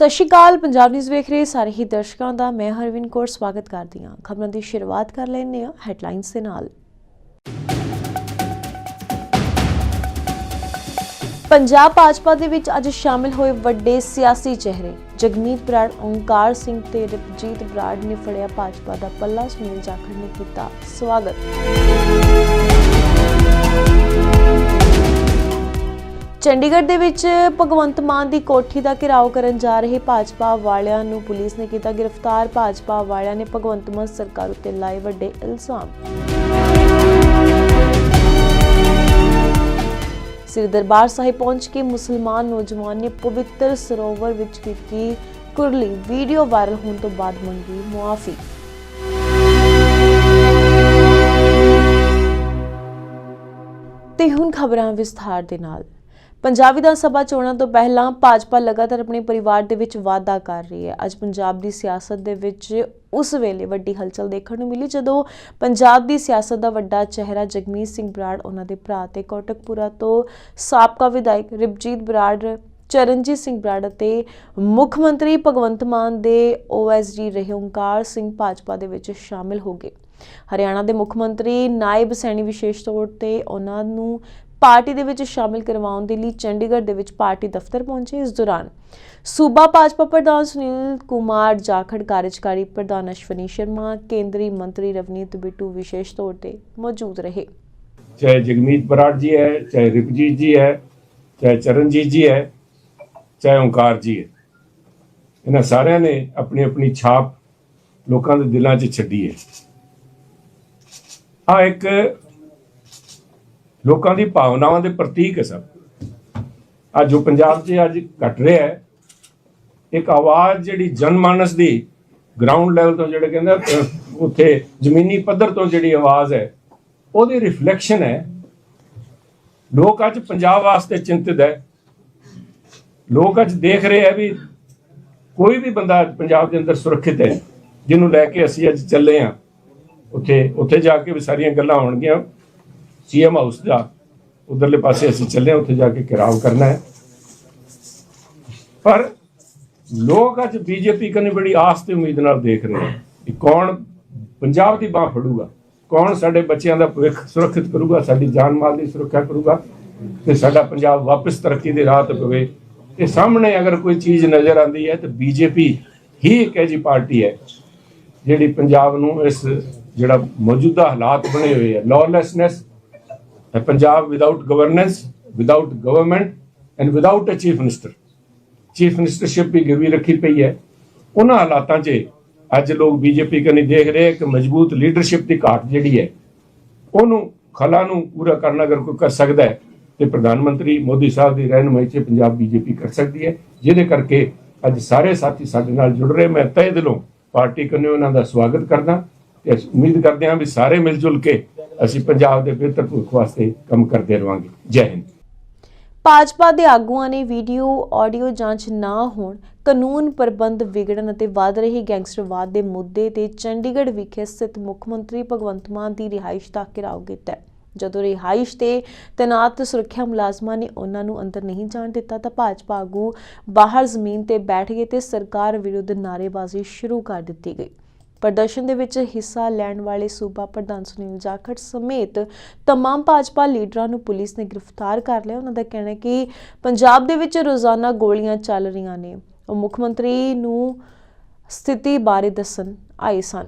ਸਤਿ ਸ਼੍ਰੀ ਅਕਾਲ, ਪੰਜਾਬ ਨਿਊਜ਼ ਵੇਖ ਰਹੇ ਸਾਰੇ ਹੀ ਦਰਸ਼ਕਾਂ ਦਾ। ਮੈਂ ਹਰਵਿੰਦ ਕੌਰ, ਸਵਾਗਤ ਕਰਦੀ ਹਾਂ। ਖਬਰਾਂ ਦੀ ਸ਼ੁਰੂਆਤ ਕਰ ਲੈਂਦੇ ਹਾਂ ਹੈਡਲਾਈਨਸ ਦੇ ਨਾਲ। ਪੰਜਾਬ ਭਾਜਪਾ ਦੇ ਵਿੱਚ ਅੱਜ ਸ਼ਾਮਿਲ ਹੋਏ ਵੱਡੇ ਸਿਆਸੀ ਚਿਹਰੇ। ਜਗਮੀਤ ਬਰਾੜ, ਓਂਕਾਰ ਸਿੰਘ ਤੇ ਰਪਜੀਤ ਬਰਾੜ ਨੇ ਫੜਿਆ ਭਾਜਪਾ ਦਾ ਪੱਲਾ, ਸੁਨੀਲ ਜਾਖੜ ਨੇ ਕੀਤਾ ਸਵਾਗਤ। ਚੰਡੀਗੜ੍ਹ ਦੇ ਵਿੱਚ ਭਗਵੰਤ ਮਾਨ ਦੀ ਕੋਠੀ ਦਾ ਘਿਰਾਓ ਕਰਨ ਜਾ ਰਹੇ ਭਾਜਪਾ ਵਾਲਿਆਂ ਨੂੰ ਪੁਲਿਸ ਨੇ ਕੀਤਾ ਗ੍ਰਿਫਤਾਰ। ਭਾਜਪਾ ਵਾਲਿਆਂ ਨੇ ਭਗਵੰਤ ਮਾਨ ਸਰਕਾਰ ਉੱਤੇ ਲਾਏ ਵੱਡੇ ਇਲਜ਼ਾਮ। ਸ੍ਰੀ ਦਰਬਾਰ ਸਾਹਿਬ ਪਹੁੰਚ ਕੇ ਮੁਸਲਮਾਨ ਨੌਜਵਾਨ ਨੇ ਪਵਿੱਤਰ ਸਰੋਵਰ ਵਿੱਚ ਕੀਤੀ ਕੁਰਲੀ। ਵੀਡੀਓ ਵਾਇਰਲ ਹੋਣ ਤੋਂ ਬਾਅਦ ਮੰਗੀ ਮੁਆਫੀ। ਤੇ ਹੁਣ ਖਬਰਾਂ ਵਿਸਥਾਰ ਦੇ ਨਾਲ। ਪੰਜਾਬ ਵਿਧਾਨ ਸਭਾ ਚੋਣਾਂ ਤੋਂ ਪਹਿਲਾਂ ਭਾਜਪਾ ਲਗਾਤਾਰ ਆਪਣੇ ਪਰਿਵਾਰ ਦੇ ਵਿੱਚ ਵਾਅਦਾ ਕਰ ਰਹੀ ਹੈ। ਅੱਜ ਪੰਜਾਬ ਦੀ ਸਿਆਸਤ ਦੇ ਵਿੱਚ ਉਸ ਵੇਲੇ ਵੱਡੀ ਹਲਚਲ ਦੇਖਣ ਨੂੰ ਮਿਲੀ ਜਦੋਂ ਪੰਜਾਬ ਦੀ ਸਿਆਸਤ ਦਾ ਵੱਡਾ ਚਿਹਰਾ ਜਗਮੀਤ ਸਿੰਘ ਬਰਾੜ, ਉਹਨਾਂ ਦੇ ਭਰਾ ਤੇ ਕੋਟਕਪੂਰਾ ਤੋਂ ਸਾਬਕਾ ਵਿਧਾਇਕ ਰਿਪਜੀਤ ਬਰਾੜ, ਚਰਨਜੀਤ ਸਿੰਘ ਬਰਾੜ ਅਤੇ ਮੁੱਖ ਮੰਤਰੀ ਭਗਵੰਤ ਮਾਨ ਦੇ ਓਐਸਡੀ ਰਹੇ ਓਂਕਾਰ ਸਿੰਘ ਭਾਜਪਾ ਦੇ ਵਿੱਚ ਸ਼ਾਮਿਲ ਹੋ ਗਏ। ਹਰਿਆਣਾ ਦੇ ਮੁੱਖ ਮੰਤਰੀ ਨਾਇਬ ਸੈਣੀ ਵਿਸ਼ੇਸ਼ ਤੌਰ ਤੇ ਉਹਨਾਂ ਨੂੰ ਪਾਰਟੀ ਦੇ ਵਿੱਚ ਸ਼ਾਮਿਲ ਕਰਵਾਉਣ ਦੇ ਲਈ ਚੰਡੀਗੜ੍ਹ ਦੇ ਵਿੱਚ ਪਾਰਟੀ ਦਫ਼ਤਰ ਪਹੁੰਚੇ। ਇਸ ਦੌਰਾਨ ਸੂਬਾ ਭਾਜਪਾ ਪ੍ਰਧਾਨ ਸੁਨੀਲ ਕੁਮਾਰ ਜਾਖੜ, ਕਾਰਜਕਾਰੀ ਪ੍ਰਧਾਨ ਅਸ਼ਵਨੀ ਸ਼ਰਮਾ, ਕੇਂਦਰੀ ਮੰਤਰੀ ਰਵਨੀਤ ਬਿੱਟੂ ਵਿਸ਼ੇਸ਼ ਤੌਰ ਤੇ ਮੌਜੂਦ ਰਹੇ। ਚਾਹੇ ਜਗਮੀਤ ਬਰਾੜ ਜੀ ਹੈ, ਚਾਹੇ ਰਿਪਜੀਤ ਜੀ ਹੈ, ਚਾਹੇ ਚਰਨਜੀਤ ਜੀ ਹੈ, ਚਾਹੇ ਓਂਕਾਰ ਜੀ ਹੈ। ਇਹਨਾਂ ਸਾਰਿਆਂ ਨੇ ਆਪਣੀ ਆਪਣੀ ਛਾਪ ਲੋਕਾਂ ਦੇ ਦਿਲਾਂ 'ਚ ਛੱਡੀ ਹੈ। ਆ ਇੱਕ ਲੋਕਾਂ ਦੀ ਭਾਵਨਾਵਾਂ ਦੇ ਪ੍ਰਤੀਕ ਹੈ ਸਭ। ਅੱਜ ਜੋ ਪੰਜਾਬ 'ਚ ਅੱਜ ਘਟ ਰਿਹਾ ਹੈ। ਇੱਕ ਆਵਾਜ਼ ਜਿਹੜੀ ਜਨਮਾਨਸ ਦੀ ਗਰਾਊਂਡ ਲੈਵਲ ਤੋਂ ਜਿਹੜੇ ਕਹਿੰਦੇ ਉੱਥੇ ਜ਼ਮੀਨੀ ਪੱਧਰ ਤੋਂ ਜਿਹੜੀ ਆਵਾਜ਼ ਹੈ, ਉਹਦੀ ਰਿਫਲੈਕਸ਼ਨ ਹੈ। ਲੋਕ ਅੱਜ ਪੰਜਾਬ ਵਾਸਤੇ ਚਿੰਤਿਤ ਹੈ। ਲੋਕ ਅੱਜ ਦੇਖ ਰਹੇ ਹੈ ਵੀ ਕੋਈ ਵੀ ਬੰਦਾ ਪੰਜਾਬ ਦੇ ਅੰਦਰ ਸੁਰੱਖਿਅਤ ਹੈ, ਜਿਹਨੂੰ ਲੈ ਕੇ ਅਸੀਂ ਅੱਜ ਚੱਲੇ ਆ ਉੱਥੇ ਉੱਥੇ ਜਾ ਕੇ ਵੀ ਸਾਰੀਆਂ ਗੱਲਾਂ ਹੋਣਗੀਆਂ। ਸੀਐਮ ਹਾਊਸ ਦਾ ਉਧਰਲੇ ਪਾਸੇ ਅਸੀਂ ਚੱਲੇ ਉੱਥੇ ਜਾ ਕੇ ਘਿਰਾਵ ਕਰਨਾ ਹੈ। ਪਰ ਲੋਕ ਅੱਜ ਬੀਜੇਪੀ ਕੰਨੀ ਬੜੀ ਆਸ ਤੇ ਉਮੀਦ ਨਾਲ ਦੇਖ ਰਹੇ ਹਨ ਕਿ ਕੌਣ ਪੰਜਾਬ ਦੀ ਬਾਹ ਫੜੂਗਾ, ਕੌਣ ਸਾਡੇ ਬੱਚਿਆਂ ਦਾ ਭਵਿੱਖ ਸੁਰੱਖਿਅਤ ਕਰੂਗਾ, ਸਾਡੀ ਜਾਨ ਮਾਲ ਦੀ ਸੁਰੱਖਿਆ ਕਰੂਗਾ ਤੇ ਸਾਡਾ ਪੰਜਾਬ ਵਾਪਸ ਤਰੱਕੀ ਦੇ ਰਾਹ ਤੇ ਪਵੇ। ਤੇ ਸਾਹਮਣੇ ਅਗਰ ਕੋਈ ਚੀਜ਼ ਨਜ਼ਰ ਆਉਂਦੀ ਹੈ ਤਾਂ ਬੀਜੇਪੀ ਹੀ ਇੱਕ ਐਜੀ ਪਾਰਟੀ ਹੈ ਜਿਹੜੀ ਪੰਜਾਬ ਨੂੰ ਇਸ ਜਿਹੜਾ ਮੌਜੂਦਾ ਹਾਲਾਤ ਬਣੇ ਹੋਏ ਹੈ ਲਾਅਲੈਸਨੈਸ ਹੈ Punjab without governance without government and without a chief minister chief ministership ਵੀ ਗਿਰਵੀ ਰੱਖੀ ਪਈ ਹੈ ਉਹਨਾਂ ਹਾਲਾਤਾਂ 'ਚ ਅੱਜ ਲੋਕ ਬੀਜੇਪੀ ਕਨੀ ਦੇਖ ਰਹੇ ਕਿ ਮਜ਼ਬੂਤ ਲੀਡਰਸ਼ਿਪ ਦੀ ਘਾਟ ਜਿਹੜੀ ਹੈ ਉਹਨੂੰ ਖਲਾ ਨੂੰ ਪੂਰਾ ਕਰਨ ਅਗਰ ਕੋਈ ਕਰ ਸਕਦਾ ਹੈ ਤੇ ਪ੍ਰਧਾਨ ਮੰਤਰੀ ਮੋਦੀ ਸਾਹਿਬ ਦੀ ਰਹਿਨੁਮਾਈ 'ਚ ਪੰਜਾਬ ਬੀਜੇਪੀ ਕਰ ਸਕਦੀ ਹੈ ਜਿਹਦੇ ਕਰਕੇ ਅੱਜ ਸਾਰੇ ਸਾਥੀ ਸਾਡੇ ਨਾਲ ਜੁੜ ਰਹੇ ਮੈਂ ਤਹਿ ਦਿਲੋਂ ਪਾਰਟੀ ਕਨੇ ਉਹਨਾਂ ਦਾ ਸਵਾਗਤ ਕਰਦਾ ਤੇ ਅਸੀਂ ਉਮੀਦ ਕਰਦੇ ਹਾਂ ਵੀ ਸਾਰੇ ਮਿਲ ਜੁਲ ਕੇ ਅਸੀਂ ਪੰਜਾਬ ਦੇ ਬਿਹਤਰ ਭਵਿੱਖ ਵਾਸਤੇ ਕੰਮ ਕਰਦੇ ਰਵਾਂਗੇ। ਜੈ ਹਿੰਦ। ਭਾਜਪਾ ਦੇ ਆਗੂਆਂ ਨੇ ਵੀਡੀਓ, ਆਡੀਓ ਜਾਂਚ ਨਾ ਹੋਣ, ਕਾਨੂੰਨ ਪ੍ਰਬੰਧ ਵਿਗੜਨ ਅਤੇ ਵਧ ਰਹੀ ਗੈਂਗਸਟਰਵਾਦ ਦੇ ਮੁੱਦੇ ਤੇ ਚੰਡੀਗੜ੍ਹ ਵਿਖੇ ਸਥਿਤ ਮੁੱਖ ਮੰਤਰੀ ਭਗਵੰਤ ਮਾਨ ਦੀ ਰਿਹਾਇਸ਼ ਦਾ ਘਿਰਾਓ ਕੀਤਾ ਜਦੋਂ ਰਿਹਾਇਸ਼ ਤੇ ਤੈਨਾਤ ਸੁਰੱਖਿਆ ਮੁਲਾਜ਼ਮਾਂ ਨੇ ਉਹਨਾਂ ਨੂੰ ਅੰਦਰ ਨਹੀਂ ਜਾਣ ਦਿੱਤਾ ਤਾਂ ਭਾਜਪਾ ਆਗੂ ਬਾਹਰ ਜ਼ਮੀਨ ਤੇ ਬੈਠ ਗਏ ਤੇ ਸਰਕਾਰ ਵਿਰੁੱਧ ਨਾਅਰੇਬਾਜ਼ੀ ਸ਼ੁਰੂ ਕਰ ਦਿੱਤੀ ਗਈ। ਪ੍ਰਦਰਸ਼ਨ ਦੇ ਵਿੱਚ ਹਿੱਸਾ ਲੈਣ ਵਾਲੇ ਸੂਬਾ ਪ੍ਰਧਾਨ ਸੁਨੀਲ ਜਾਖੜ ਸਮੇਤ तमाम ਭਾਜਪਾ ਲੀਡਰਾਂ ਨੂੰ ਪੁਲਿਸ ਨੇ ਗ੍ਰਿਫਤਾਰ ਕਰ ਲਿਆ ਉਹਨਾਂ ਦਾ ਕਹਿਣਾ ਹੈ ਕਿ ਪੰਜਾਬ ਦੇ ਵਿੱਚ ਰੋਜ਼ਾਨਾ ਗੋਲੀਆਂ ਚੱਲ ਰਹੀਆਂ ਨੇ ਉਹ ਮੁੱਖ ਮੰਤਰੀ ਨੂੰ ਸਥਿਤੀ ਬਾਰੇ ਦੱਸਣ ਆਏ ਸਨ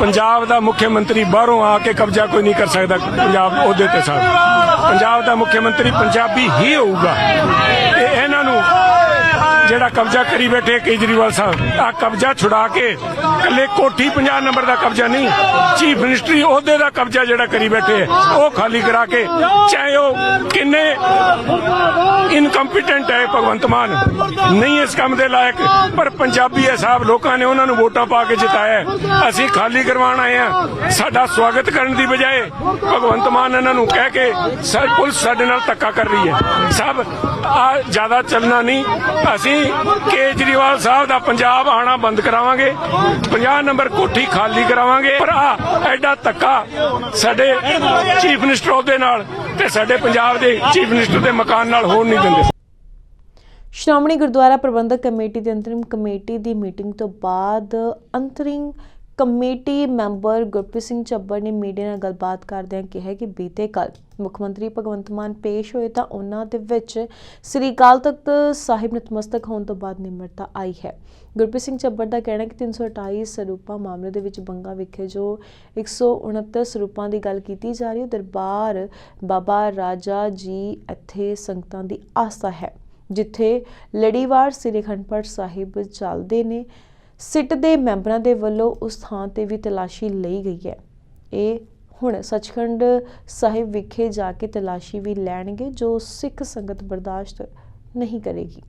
ਪੰਜਾਬ ਦਾ ਮੁੱਖ ਮੰਤਰੀ ਬਾਹਰੋਂ ਆ ਕੇ ਕਬਜ਼ਾ ਕੋਈ ਨਹੀਂ ਕਰ ਸਕਦਾ ਪੰਜਾਬ ਉਹਦੇ ਤੇ ਸਰ ਪੰਜਾਬ ਦਾ ਮੁੱਖ ਮੰਤਰੀ ਪੰਜਾਬੀ ਹੀ ਹੋਊਗਾ ਤੇ ਇਹਨਾਂ ਨੂੰ ਜਿਹੜਾ ਕਬਜ਼ਾ ਕਰੀ ਬੈਠੇ ਕੇਜਰੀਵਾਲ ਸਾਹਿਬ ਆ ਕਬਜ਼ਾ ਛੁਡਾ ਕੇ ਕੱਲੇ ਕੋਠੀ 50 ਨੰਬਰ ਦਾ ਕਬਜ਼ਾ ਨਹੀਂ ਚੀਫ ਮਿਨਿਸਟਰੀ ਅਹੁਦੇ ਦਾ ਕਬਜ਼ਾ ਜਿਹੜਾ ਕਰੀ ਬੈਠੇ ਹੈ, ਉਹ ਖਾਲੀ ਕਰਾ ਕੇ ਚਾਹੇ ਉਹ ਕਿੰਨੇ ਇਨਕੰਪੀਟੈਂਟ ਹੈ ਭਗਵੰਤ ਮਾਨ ਨਹੀਂ ਇਸ ਕੰਮ ਦੇ ਲਾਇਕ ਪਰ ਪੰਜਾਬੀ ਹੈ ਸਾਹਿਬ ਲੋਕਾਂ ਨੇ ਉਹਨਾਂ ਨੂੰ ਵੋਟਾਂ ਪਾ ਕੇ ਜਿਤਾਇਆ ਅਸੀਂ ਖਾਲੀ ਕਰਵਾਉਣ ਆਏ ਆ ਸਾਡਾ ਸਵਾਗਤ ਕਰਨ ਦੀ ਬਜਾਏ ਭਗਵੰਤ ਮਾਨ ਇਹਨਾਂ ਨੂੰ ਕਹਿ ਕੇ ਸਾ- ਪੁਲਿਸ ਸਾਡੇ ਨਾਲ ਧੱਕਾ ਕਰ ਰਹੀ ਹੈ। ਸਭ ਆ ਜ਼ਿਆਦਾ ਚੱਲਣਾ ਨਹੀਂ। ਅਸੀਂ ਕੇਜਰੀਵਾਲ ਸਾਹਿਬ ਦਾ ਪੰਜਾਬ ਆਣਾ ਬੰਦ ਕਰਾਵਾਂਗੇ। 50 ਨੰਬਰ ਕੋਠੀ ਖਾਲੀ ਕਰਾਵਾਂਗੇ। ਪਰ ਐਡਾ ਧੱਕਾ ਸਾਡੇ ਚੀਫ ਮਿਨਿਸਟਰ ਉਹਦੇ ਨਾਲ ਤੇ ਸਾਡੇ ਪੰਜਾਬ ਦੇ ਚੀਫ ਮਿਨਿਸਟਰ ਦੇ ਮਕਾਨ ਨਾਲ ਹੋਣ ਨਹੀਂ ਦਿੰਦੇ। ਸ਼੍ਰੋਮਣੀ ਗੁਰਦੁਆਰਾ ਪ੍ਰਬੰਧਕ ਕਮੇਟੀ ਦੀ ਅੰਤਰਿਮ ਕਮੇਟੀ ਦੀ ਮੀਟਿੰਗ ਤੋਂ ਬਾਅਦ ਅੰਤਰਿੰਗ ਕਮੇਟੀ ਮੈਂਬਰ ਗੁਰਪ੍ਰੀਤ ਸਿੰਘ ਚੱਬਰ ਨੇ ਮੀਡੀਆ ਨਾਲ ਗੱਲਬਾਤ ਕਰਦਿਆਂ ਕਿਹਾ ਕਿ ਬੀਤੇ ਕੱਲ ਮੁੱਖ ਮੰਤਰੀ ਭਗਵੰਤ ਮਾਨ ਪੇਸ਼ ਹੋਏ ਤਾਂ ਉਹਨਾਂ ਦੇ ਵਿੱਚ ਸ੍ਰੀ ਅਕਾਲ ਤਖਤ ਸਾਹਿਬ ਨਤਮਸਤਕ ਹੋਣ ਤੋਂ ਬਾਅਦ ਨਿਮਰਤਾ ਆਈ ਹੈ। ਗੁਰਪ੍ਰੀਤ ਸਿੰਘ ਚੱਬਰ ਦਾ ਕਹਿਣਾ ਹੈ ਕਿ 328 ਸਰੂਪਾਂ ਮਾਮਲੇ ਦੇ ਵਿੱਚ ਬੰਗਾ ਵਿਖੇ ਜੋ 169 ਸਰੂਪਾਂ ਦੀ ਗੱਲ ਕੀਤੀ ਜਾ ਰਹੀ ਹੈ ਦਰਬਾਰ ਬਾਬਾ ਰਾਜਾ ਜੀ ਇੱਥੇ ਸੰਗਤਾਂ ਦੀ ਆਸਾ ਹੈ, ਜਿੱਥੇ ਲੜੀਵਾਰ ਸ੍ਰੀ ਅਖੰਡ ਪਾਠ ਸਾਹਿਬ ਚੱਲਦੇ ਨੇ। ਸਿੱਟ ਦੇ ਮੈਂਬਰਾਂ ਦੇ ਵੱਲੋਂ ਉਸ ਥਾਂ ਤੇ ਵੀ ਤਲਾਸ਼ੀ ਲਈ ਗਈ ਹੈ। ਇਹ ਹੁਣ ਸੱਚਖੰਡ ਸਾਹਿਬ ਵਿਖੇ ਜਾ ਕੇ ਤਲਾਸ਼ੀ ਵੀ ਲੈਣਗੇ, ਜੋ ਸਿੱਖ ਸੰਗਤ ਬਰਦਾਸ਼ਤ ਨਹੀਂ ਕਰੇਗੀ।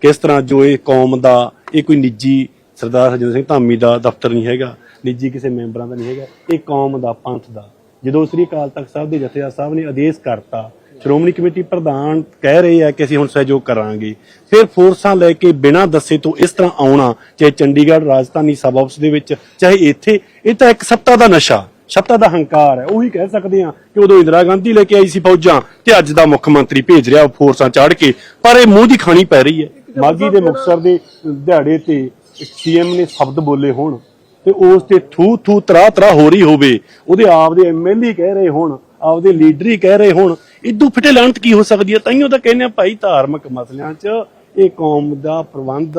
ਕਿਸ ਤਰ੍ਹਾਂ ਜੋ ਇਹ ਕੌਮ ਦਾ, ਇਹ ਕੋਈ ਨਿੱਜੀ ਸਰਦਾਰ ਹਰਜਿੰਦਰ ਸਿੰਘ ਧਾਮੀ ਦਾ ਦਫ਼ਤਰ ਨਹੀਂ ਹੈਗਾ, ਨਿੱਜੀ ਕਿਸੇ ਮੈਂਬਰਾਂ ਦਾ ਨਹੀਂ ਹੈਗਾ, ਇਹ ਕੌਮ ਦਾ, ਪੰਥ ਦਾ। ਜਦੋਂ ਸ੍ਰੀ ਅਕਾਲ ਤਖਤ ਸਾਹਿਬ ਦੇ ਜਥੇਦਾਰ ਸਾਹਿਬ ਨੇ ਆਦੇਸ਼ ਕਰਤਾ ਸ਼੍ਰੋਮਣੀ ਕਮੇਟੀ ਪ੍ਰਧਾਨ ਕਹਿ ਰਹੇ ਆ ਕਿ ਅਸੀਂ ਹੁਣ ਸਹਿਯੋਗ ਕਰਾਂਗੇ। ਫਿਰ ਫੋਰਸਾਂ ਲੈ ਕੇ ਬਿਨਾਂ ਦੱਸੇ ਤੋਂ ਇਸ ਤਰ੍ਹਾਂ ਆਉਣਾ, ਚਾਹੇ ਚੰਡੀਗੜ੍ਹ ਰਾਜਧਾਨੀ ਸਬ ਹਾਊਸ ਦੇ ਵਿੱਚ, ਚਾਹੇ ਇੱਥੇ, ਇਹ ਤਾਂ ਇੱਕ ਸੱਤਾ ਦਾ ਨਸ਼ਾ, ਸੱਤਾ ਦਾ ਹੰਕਾਰ ਹੈ। ਉਹੀ ਕਹਿ ਸਕਦੇ ਆ ਕਿ ਉਦੋਂ ਇੰਦਰਾ ਗਾਂਧੀ ਲੈ ਕੇ ਆਈ ਸੀ ਫੌਜਾਂ ਤੇ ਅੱਜ ਦਾ ਮੁੱਖ ਮੰਤਰੀ ਭੇਜ ਰਿਹਾ ਫੋਰਸਾਂ ਚਾੜ ਕੇ। ਪਰ ਇਹ ਮੂੰਹ ਦੀ ਖਾਣੀ ਪੈ ਰਹੀ ਹੈ। ਮਾਗੀ ਦੇ ਮੁਕਸਰ ਦੇ ਦਿਹਾੜੇ ਤੇ ਸੀਐਮ ਨੇ ਸ਼ਬਦ ਬੋਲੇ ਹੋਣ ਤੇ ਉਸ ਤੇ ਥੂ ਥੂ ਤਰਾ ਤਰਾ ਹੋ ਰਹੀ ਹੋਵੇ। ਉਹਦੇ ਆਪ ਦੇ ਐਮਐਲਏ ਕਹਿ ਰਹੇ ਹੋਣ, ਆਪਦੇ ਲੀਡਰ ਹੀ ਕਹਿ ਰਹੇ ਹੋਣ ਇਦੋਂ ਫਿੱਟੇ ਲਾਂਤ ਕੀ ਹੋ ਸਕਦੀ ਹੈ? ਤਾਈਓ ਤਾਂ ਕਹਿੰਦੇ ਆ ਭਾਈ ਧਾਰਮਿਕ ਮਸਲਿਆਂ 'ਚ ਇਹ ਕੌਮ ਦਾ ਪ੍ਰਬੰਧ,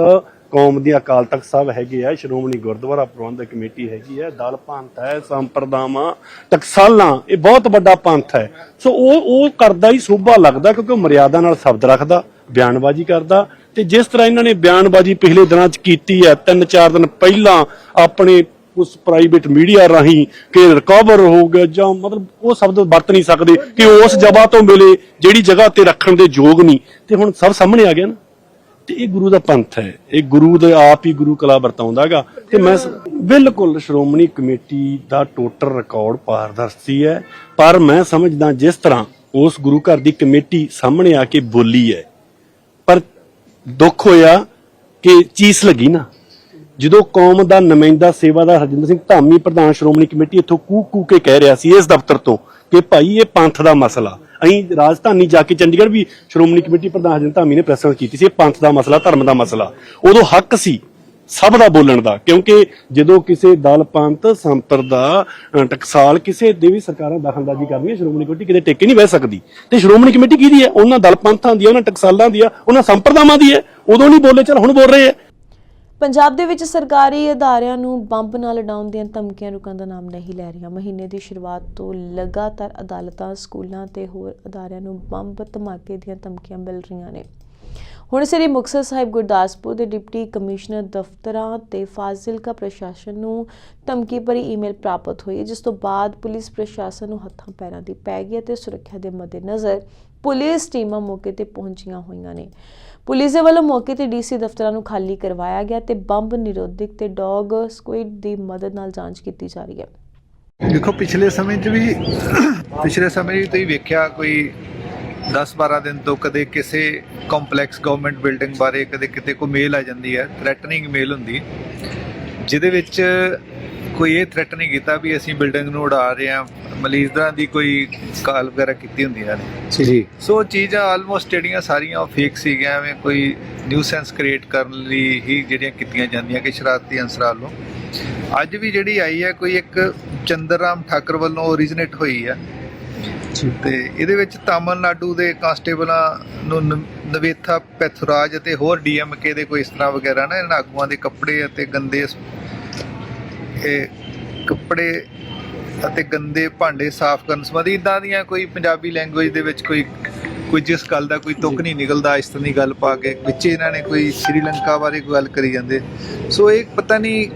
ਕੌਮ ਦੀ ਅਕਾਲ ਤਖਤ ਸਾਹਿਬ ਹੈਗੇ ਆ, ਸ਼੍ਰੋਮਣੀ ਗੁਰਦੁਆਰਾ ਪ੍ਰਬੰਧਕ ਕਮੇਟੀ ਹੈਗੀ ਹੈ ਦਲ ਪੰਥ ਹੈ, ਸੰਪਰਦਾਵਾਂ, ਟਕਸਾਲਾਂ, ਇਹ ਬਹੁਤ ਵੱਡਾ ਪੰਥ ਹੈ। ਸੋ ਉਹ ਉਹ ਕਰਦਾ ਹੀ ਸੋਭਾ ਲੱਗਦਾ ਕਿਉਂਕਿ ਉਹ ਮਰਿਆਦਾ ਨਾਲ ਸ਼ਬਦ ਰੱਖਦਾ, ਬਿਆਨਬਾਜ਼ੀ ਕਰਦਾ ਤੇ ਜਿਸ ਤਰ੍ਹਾਂ ਇਹਨਾਂ ਨੇ ਬਿਆਨਬਾਜ਼ੀ ਪਿਛਲੇ ਦਿਨਾਂ 'ਚ ਕੀਤੀ ਹੈ ਤਿੰਨ ਚਾਰ ਦਿਨ ਪਹਿਲਾਂ ਆਪਣੇ ਉਸ ਪ੍ਰਾਈਵੇਟ ਮੀਡੀਆ ਰਾਹੀਂ ਕਿ ਰਿਕਵਰ ਹੋ ਗਿਆ ਜਾਂ ਮਤਲਬ ਉਹ ਸ਼ਬਦ ਵਰਤ ਨਹੀਂ ਸਕਦੇ ਕਿ ਉਸ ਜਗ੍ਹਾ ਤੋਂ ਮਿਲੇ ਜਿਹੜੀ ਜਗ੍ਹਾ ਤੇ ਰੱਖਣ ਦੇ ਯੋਗ ਨਹੀਂ। ਤੇ ਹੁਣ ਸਭ ਸਾਹਮਣੇ ਆ ਗਿਆ ਨਾ। ਤੇ ਇਹ ਗੁਰੂ ਦਾ ਪੰਥ ਹੈ। ਇਹ ਗੁਰੂ ਦੇ ਆਪ ਹੀ ਗੁਰੂ ਕਲਾ ਵਰਤਾਉਂਦਾਗਾ ਤੇ ਮੈਂ ਬਿਲਕੁਲ ਸ਼੍ਰੋਮਣੀ ਕਮੇਟੀ ਦਾ ਟੋਟਲ ਰਿਕਾਰਡ ਪਾਰਦਰਸ਼ੀ ਹੈ। ਪਰ ਮੈਂ ਸਮਝਦਾ ਜਿਸ ਤਰ੍ਹਾਂ ਉਸ ਗੁਰੂ ਘਰ ਦੀ ਕਮੇਟੀ ਸਾਹਮਣੇ ਆ ਕੇ ਬੋਲੀ ਹੈ। ਪਰ ਦੁੱਖ ਹੋਇਆ ਕਿ ਚੀਸ ਲੱਗੀ ਨਾ। ਜਦੋਂ ਕੌਮ ਦਾ ਨੁਮਾਇੰਦਾ ਸੇਵਾਦਾਰ ਹਰਜਿੰਦਰ ਸਿੰਘ ਧਾਮੀ ਪ੍ਰਧਾਨ ਸ਼੍ਰੋਮਣੀ ਕਮੇਟੀ ਇੱਥੋਂ ਕੂ ਕੂ ਕੇ ਕਹਿ ਰਿਹਾ ਸੀ ਇਸ ਦਫ਼ਤਰ ਤੋਂ ਕਿ ਭਾਈ ਇਹ ਪੰਥ ਦਾ ਮਸਲਾ। ਅਸੀਂ ਰਾਜਧਾਨੀ ਜਾ ਕੇ ਚੰਡੀਗੜ੍ਹ ਵੀ ਸ਼੍ਰੋਮਣੀ ਕਮੇਟੀ ਪ੍ਰਧਾਨ ਹਰਜਿੰਦਰ ਧਾਮੀ ਨੇ ਪ੍ਰੈਸ ਕੀਤੀ ਸੀ ਇਹ ਪੰਥ ਦਾ ਮਸਲਾ ਧਰਮ ਦਾ ਮਸਲਾ। ਉਦੋਂ ਹੱਕ ਸੀ ਸਭ ਦਾ ਬੋਲਣ ਦਾ ਕਿਉਂਕਿ ਜਦੋਂ ਕਿਸੇ ਦਲ ਪੰਥ ਸੰਪਰਦਾ ਟਕਸਾਲ ਕਿਸੇ ਦੇ ਵੀ ਸਰਕਾਰਾਂ ਦਖਲਅੰਦਾਜ਼ੀ ਕਰਦੀਆਂ ਸ਼੍ਰੋਮਣੀ ਕਮੇਟੀ ਕਿਤੇ ਟੇਕੇ ਨਹੀਂ ਬਹਿ ਸਕਦੀ। ਤੇ ਸ਼੍ਰੋਮਣੀ ਕਮੇਟੀ ਕਿਹਦੀ ਹੈ? ਉਹਨਾਂ ਦਲ ਪੰਥਾਂ ਦੀ ਹੈ, ਉਹਨਾਂ ਟਕਸਾਲਾਂ ਦੀ ਹੈ ਉਹਨਾਂ ਸੰਪਰਦਾਵਾਂ ਦੀ ਹੈ। ਉਦੋਂ ਨਹੀਂ ਬੋਲੇ ਚਲ ਹੁਣ ਬੋਲ ਰਹੇ ਹੈ। ਪੰਜਾਬ ਦੇ ਵਿੱਚ ਸਰਕਾਰੀ ਅਦਾਰਿਆਂ ਨੂੰ ਬੰਬ ਨਾਲ ਉਡਾਉਣ ਦੀਆਂ ਧਮਕੀਆਂ ਰੁਕਣ ਦਾ ਨਾਮ ਨਹੀਂ ਲੈ ਰਹੀਆਂ। ਮਹੀਨੇ ਦੀ ਸ਼ੁਰੂਆਤ ਤੋਂ ਲਗਾਤਾਰ ਅਦਾਲਤਾਂ, ਸਕੂਲਾਂ ਤੇ ਹੋਰ ਅਦਾਰਿਆਂ ਨੂੰ ਬੰਬ ਧਮਾਕੇ ਦੀਆਂ ਧਮਕੀਆਂ ਮਿਲ ਰਹੀਆਂ ਨੇ। ਹੁਣ ਸ੍ਰੀ ਮੁਕਤਸਰ ਸਾਹਿਬ ਗੁਰਦਾਸਪੁਰ ਦੇ ਡਿਪਟੀ ਕਮਿਸ਼ਨਰ ਦਫ਼ਤਰਾਂ ਤੇ ਫਾਜ਼ਿਲਕਾ ਪ੍ਰਸ਼ਾਸਨ ਨੂੰ ਧਮਕੀ ਭਰੀ ਈਮੇਲ ਪ੍ਰਾਪਤ ਹੋਈ ਜਿਸ ਤੋਂ ਬਾਅਦ ਪੁਲਿਸ ਪ੍ਰਸ਼ਾਸਨ ਨੂੰ ਹੱਥਾਂ ਪੈਰਾਂ ਦੀ ਪੈ ਗਈ ਅਤੇ ਸੁਰੱਖਿਆ ਦੇ ਮੱਦੇਨਜ਼ਰ ਪੁਲਿਸ ਟੀਮਾਂ ਮੌਕੇ ਤੇ ਪਹੁੰਚੀਆਂ ਹੋਈਆਂ ਨੇ। ਪੁਲਿਸ ਦੇ ਵੱਲੋਂ ਮੌਕੇ ਤੇ ਡੀਸੀ ਦਫ਼ਤਰਾਂ ਨੂੰ ਖਾਲੀ ਕਰਵਾਇਆ ਗਿਆ ਤੇ ਬੰਬ ਨਿਰੋਧਕ ਤੇ ਡੌਗ ਸਕੁਇਡ ਦੀ ਮਦਦ ਨਾਲ ਜਾਂਚ ਕੀਤੀ ਜਾ ਰਹੀ ਹੈ। ਦੇਖੋ, ਪਿਛਲੇ ਸਮੇਂ 'ਚ ਵੀ, ਪਿਛਲੇ ਸਮੇਂ 'ਚ ਤੁਸੀਂ ਵੇਖਿਆ ਕੋਈ 10-12 ਦਿਨ ਤੋਂ ਕਦੇ ਕਿਸੇ ਕੰਪਲੈਕਸ ਗਵਰਨਮੈਂਟ ਬਿਲਡਿੰਗ ਬਾਰੇ ਕਦੇ ਕਿਤੇ ਕੋਈ ਮੇਲ ਆ ਜਾਂਦੀ ਹੈ ਥ੍ਰੈਟਨਿੰਗ ਮੇਲ ਹੁੰਦੀ ਜਿਹਦੇ ਵਿੱਚ ਕੋਈ ਇਹ ਥ੍ਰੈਟਨਿੰਗ ਕੀਤਾ ਵੀ ਅਸੀਂ ਬਿਲਡਿੰਗ ਨੂੰ ਉਡਾ ਰਹੇ ਹਾਂ। ਮਲੀਜ਼ਦਾਂ ਦੀ ਕੋਈ ਕਾਲ ਵਗੈਰਾ ਕੀਤੀ ਹੁੰਦੀਆਂ ਨੇ। ਜੀ ਸੋ ਚੀਜ਼ਾਂ ਆਲਮੋਸਟ ਜਿਹੜੀਆਂ ਸਾਰੀਆਂ ਫੇਕ ਸੀਗੀਆਂ ਐਵੇਂ ਕੋਈ ਨਿਊਸੈਂਸ ਕ੍ਰੀਏਟ ਕਰਨ ਲਈ ਹੀ ਜਿਹੜੀਆਂ ਕੀਤੀਆਂ ਜਾਂਦੀਆਂ ਕਿ ਸ਼ਰਾਰਤੀ ਅੰਸਰਾਂ ਵੱਲੋਂ। ਅੱਜ ਵੀ ਜਿਹੜੀ ਆਈ ਹੈ ਕੋਈ ਇੱਕ ਚੰਦਰਰਾਮ ਠਾਕਰ ਵੱਲੋਂ ਓਰੀਜਨੇਟ ਹੋਈ ਹੈ। ਤੇ ਇਹਦੇ ਵਿੱਚ ਤਾਮਿਲਨਾਡੂ ਦੇ ਕਾਂਸਟੇਬਲਾਂ ਨੂੰ ਨਵੇਥਾ ਪੈਥੁਰਾਜ ਅਤੇ ਹੋਰ ਡੀਐਮਕੇ ਦੇ ਕੋਈ ਇਸ ਤਰ੍ਹਾਂ ਵਗੈਰਾ ਨਾ ਇਹਨਾਂ ਆਗੂਆਂ ਦੇ ਕੱਪੜੇ ਅਤੇ ਗੰਦੇ ਇਹ ਕੱਪੜੇ ਅਤੇ ਗੰਦੇ ਭਾਂਡੇ ਸਾਫ਼ ਕਰਨ ਸੰਬੰਧੀ ਇਦਾਂ ਦੀਆਂ ਕੋਈ ਪੰਜਾਬੀ ਲੈਂਗੁਏਜ ਦੇ ਵਿੱਚ ਕੋਈ ਕੋਈ ਜਿਸ ਗੱਲ ਦਾ ਕੋਈ ਤੁਕ ਨਹੀਂ ਨਿਕਲਦਾ, ਇਸ ਤਰ੍ਹਾਂ ਦੀ ਗੱਲ ਪਾ ਕੇ ਵਿੱਚ ਇਹਨਾਂ ਨੇ ਕੋਈ ਸ਼੍ਰੀਲੰਕਾ ਬਾਰੇ ਗੱਲ ਕਰੀ ਜਾਂਦੇ। ਸੋ ਇਹ ਪਤਾ ਨਹੀਂ